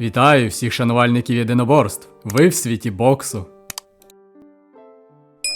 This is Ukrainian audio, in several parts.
Вітаю всіх шанувальників єдиноборств. Ви в світі боксу.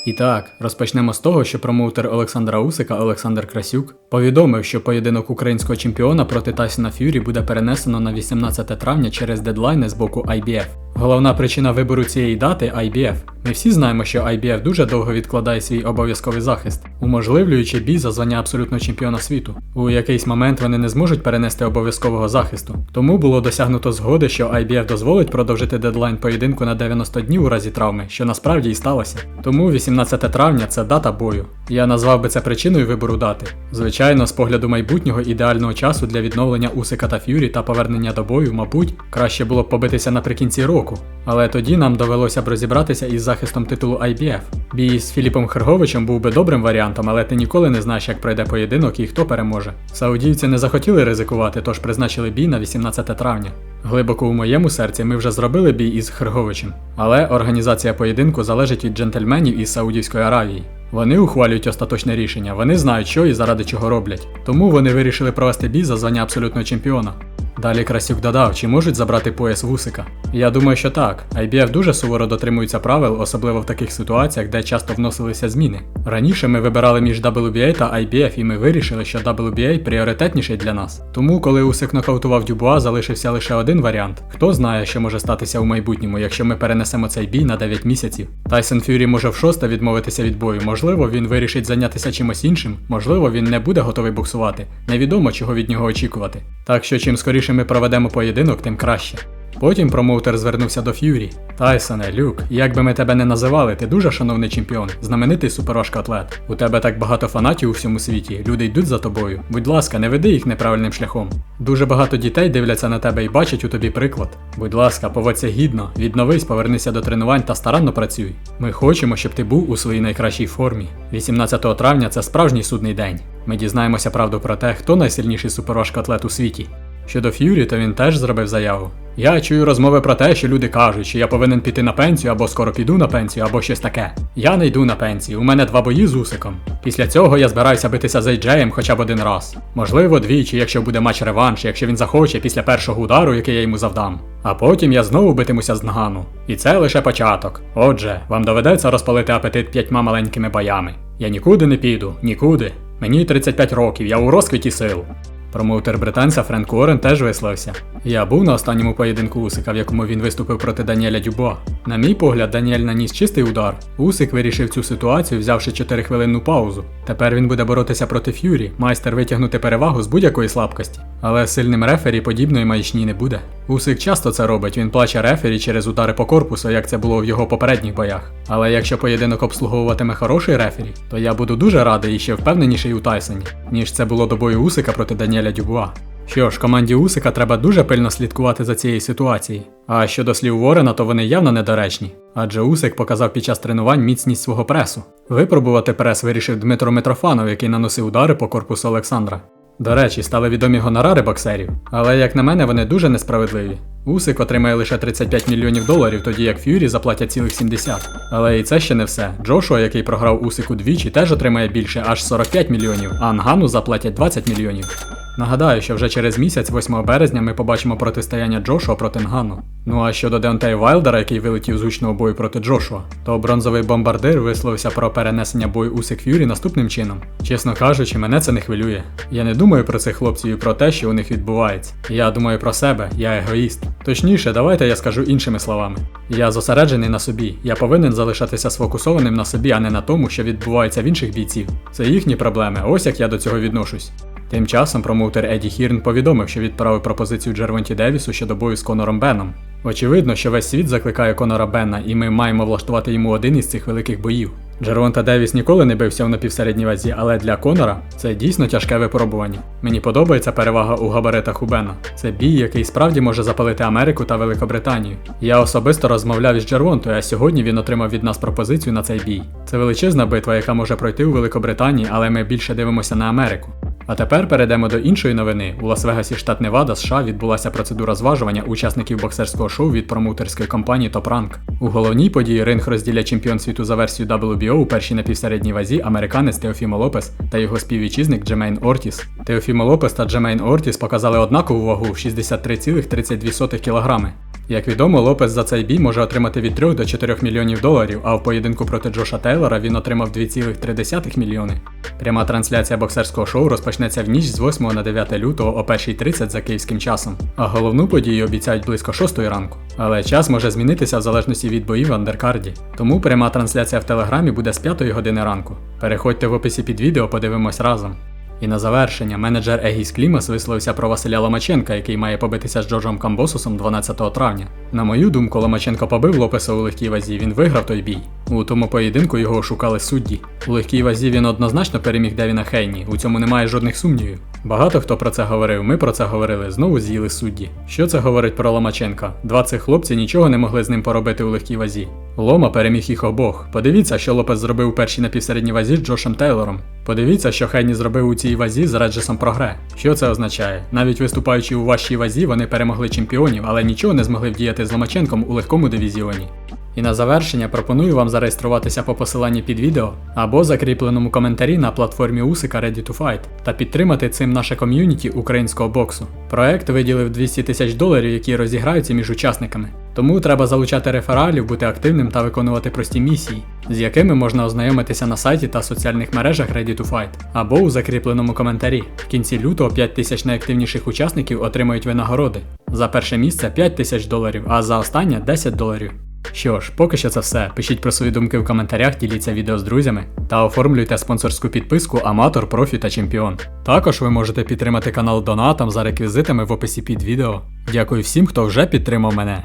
І так, розпочнемо з того, що промоутер Олександра Усика Олександр Красюк повідомив, що поєдинок українського чемпіона проти Тайсона Ф'юрі буде перенесено на 18 травня через дедлайни з боку IBF. Головна причина вибору цієї дати IBF. Ми всі знаємо, що IBF дуже довго відкладає свій обов'язковий захист, уможливлюючи бій за звання абсолютного чемпіона світу. У якийсь момент вони не зможуть перенести обов'язкового захисту. Тому було досягнуто згоди, що IBF дозволить продовжити дедлайн поєдинку на 90 днів у разі травми, що насправді і сталося. Тому 18 травня це дата бою. Я назвав би це причиною вибору дати. Звичайно, з погляду майбутнього ідеального часу для відновлення Усика та Ф'юрі та повернення до бою, мабуть, краще було б побитися наприкінці року. Але тоді нам довелося б розібратися із захистом титулу IBF. Бій з Філіпом Херговичем був би добрим варіантом, але ти ніколи не знаєш, як пройде поєдинок і хто переможе. Саудівці не захотіли ризикувати, тож призначили бій на 18 травня. Глибоко у моєму серці ми вже зробили бій із Херговичем, але організація поєдинку залежить від джентльменів із Саудівської Аравії. Вони ухвалюють остаточне рішення, вони знають, що і заради чого роблять. Тому вони вирішили провести бій за звання абсолютного чемпіона. Далі Красюк додав, чи можуть забрати пояс вусика. Я думаю, що так. IBF дуже суворо дотримується правил, особливо в таких ситуаціях, де часто вносилися зміни. Раніше ми вибирали між WBA та IBF, і ми вирішили, що WBA пріоритетніший для нас. Тому, коли Усик нокаутував Дюбуа, залишився лише один варіант. Хто знає, що може статися у майбутньому, якщо ми перенесемо цей бій на 9 місяців. Тайсон Фюрі може в шосте відмовитися від бою. Можливо, він вирішить зайнятися чимось іншим, можливо, він не буде готовий боксувати. Невідомо, чого від нього очікувати. Так що чим скоріше ми проведемо поєдинок, тим краще. Потім промоутер звернувся до Ф'юрі. Тайсоне, Люк, як би ми тебе не називали, ти дуже шановний чемпіон, знаменитий суперважкоатлет. У тебе так багато фанатів у всьому світі, люди йдуть за тобою. Будь ласка, не веди їх неправильним шляхом. Дуже багато дітей дивляться на тебе і бачать у тобі приклад. Будь ласка, поводься гідно, відновись, повернися до тренувань та старанно працюй. Ми хочемо, щоб ти був у своїй найкращій формі. 18 травня це справжній судний день. Ми дізнаємося правду про те, хто найсильніший суперважкоатлет у світі. Щодо Ф'юрі, то він теж зробив заяву. Я чую розмови про те, що люди кажуть, що я повинен піти на пенсію або скоро піду на пенсію, або щось таке. Я не йду на пенсію, у мене два бої з Усиком. Після цього я збираюся битися з Ейджеєм хоча б один раз. Можливо, двічі, якщо буде матч реванш, якщо він захоче після першого удару, який я йому завдам. А потім я знову битимуся з Нгану. І це лише початок. Отже, вам доведеться розпалити апетит п'ятьма маленькими боями. Я нікуди не піду, нікуди. Мені 35 років, я у розквіті сил. Промоутер британця Френк Уоррен теж висловився. Я був на останньому поєдинку Усика, в якому він виступив проти Даніеля Дюбо. На мій погляд, Даніель наніс чистий удар. Усик вирішив цю ситуацію, взявши 4-хвилинну паузу. Тепер він буде боротися проти Ф'юрі, майстер витягнути перевагу з будь-якої слабкості. Але сильним рефері подібної маячні не буде. Усик часто це робить, він плаче рефері через удари по корпусу, як це було в його попередніх боях. Але якщо поєдинок обслуговуватиме хороший рефері, то я буду дуже радий і ще впевненіший у Тайсоні, ніж це було до бою Усика проти Даніеля Дюбуа. Що ж, команді Усика треба дуже пильно слідкувати за цією ситуацією. А щодо слів Ворена, то вони явно недоречні. Адже Усик показав під час тренувань міцність свого пресу. Випробувати прес вирішив Дмитро Митрофанов, який наносив удари по корпусу Олександра. До речі, стали відомі гонорари боксерів, але як на мене, вони дуже несправедливі. Усик отримає лише 35 мільйонів доларів, тоді як Ф'юрі заплатять цілих 70. Але і це ще не все. Джошуа, який програв Усику двічі, теж отримає більше аж 45 мільйонів, а Ангану заплатять 20 мільйонів. Нагадаю, що вже через місяць, 8 березня, ми побачимо протистояння Джошуа проти Нгану. Ну а щодо Деонтея Вайлдера, який вилетів з гучного бою проти Джошуа, то бронзовий бомбардир висловився про перенесення бою Усик Ф'юрі наступним чином. Чесно кажучи, мене це не хвилює. Я не думаю про цих хлопців і про те, що у них відбувається. Я думаю про себе, я егоїст. Точніше, давайте я скажу іншими словами. Я зосереджений на собі. Я повинен залишатися сфокусованим на собі, а не на тому, що відбувається в інших бійців. Це їхні проблеми. Ось як я до цього відношусь. Тим часом промоутер Еді Хірн повідомив, що відправив пропозицію Джервонті Девісу щодо бою з Конором Беном. Очевидно, що весь світ закликає Конора Бена, і ми маємо влаштувати йому один із цих великих боїв. Джервонта Девіс ніколи не бився в напівсередній вазі, але для Конора це дійсно тяжке випробування. Мені подобається перевага у габаритах у Бена. Це бій, який справді може запалити Америку та Великобританію. Я особисто розмовляв із Джервонтою, а сьогодні він отримав від нас пропозицію на цей бій. Це величезна битва, яка може пройти у Великобританії, але ми більше дивимося на Америку. А тепер перейдемо до іншої новини. У Лас-Вегасі, штат Невада, США відбулася процедура зважування учасників боксерського шоу від промоутерської компанії Top Rank. У головній події ринг розділять чемпіон світу за версією WBO у першій напівсередній вазі американець Теофімо Лопес та його співвітчизник Джемейн Ортіс. Теофімо Лопес та Джемейн Ортіс показали однакову вагу в 63,32 кг. Як відомо, Лопес за цей бій може отримати від 3 до 4 мільйонів доларів, а в поєдинку проти Джоша Тейлора він отримав 2,3 мільйони. Пряма трансляція боксерського шоу розпочнеться в ніч з 8 на 9 лютого о 1.30 за київським часом. А головну подію обіцяють близько 6 ранку. Але час може змінитися в залежності від боїв в андеркарді. Тому пряма трансляція в телеграмі буде з 5 години ранку. Переходьте в описі під відео, подивимось разом. І на завершення, менеджер Егіс Клімас висловився про Василя Ломаченка, який має побитися з Джорджем Камбосусом 12 травня. На мою думку, Ломаченко побив Лопеса у легкій вазі, він виграв той бій. У тому поєдинку його шукали судді. У легкій вазі він однозначно переміг Девіна Хейні, у цьому немає жодних сумнівів. Багато хто про це говорив, ми про це говорили, знову з'їли судді. Що це говорить про Ломаченка? Два цих хлопці нічого не могли з ним поробити у легкій вазі. Лома переміг їх обох. Подивіться, що Лопес зробив у першій напівсередній вазі з Джошем Тейлором. Подивіться, що Хейні зробив у цій вазі з Реджесом Прогре. Що це означає? Навіть виступаючи у важчій вазі, вони перемогли чемпіонів, але нічого не змогли вдіяти з Ломаченком у легкому дивізіоні. І на завершення пропоную вам зареєструватися по посиланні під відео або закріпленому коментарі на платформі Усика Ready to Fight та підтримати цим наше ком'юніті українського боксу. Проект виділив 200 тисяч доларів, які розіграються між учасниками. Тому треба залучати рефералів, бути активним та виконувати прості місії, з якими можна ознайомитися на сайті та соціальних мережах Ready to Fight або у закріпленому коментарі. В кінці лютого 5 тисяч найактивніших учасників отримають винагороди. За перше місце 5 тисяч доларів, а за останнє 10 доларів. Що ж, поки що це все. Пишіть про свої думки в коментарях, діліться відео з друзями та оформлюйте спонсорську підписку Аматор, Профі та Чемпіон. Також ви можете підтримати канал донатом за реквізитами в описі під відео. Дякую всім, хто вже підтримав мене.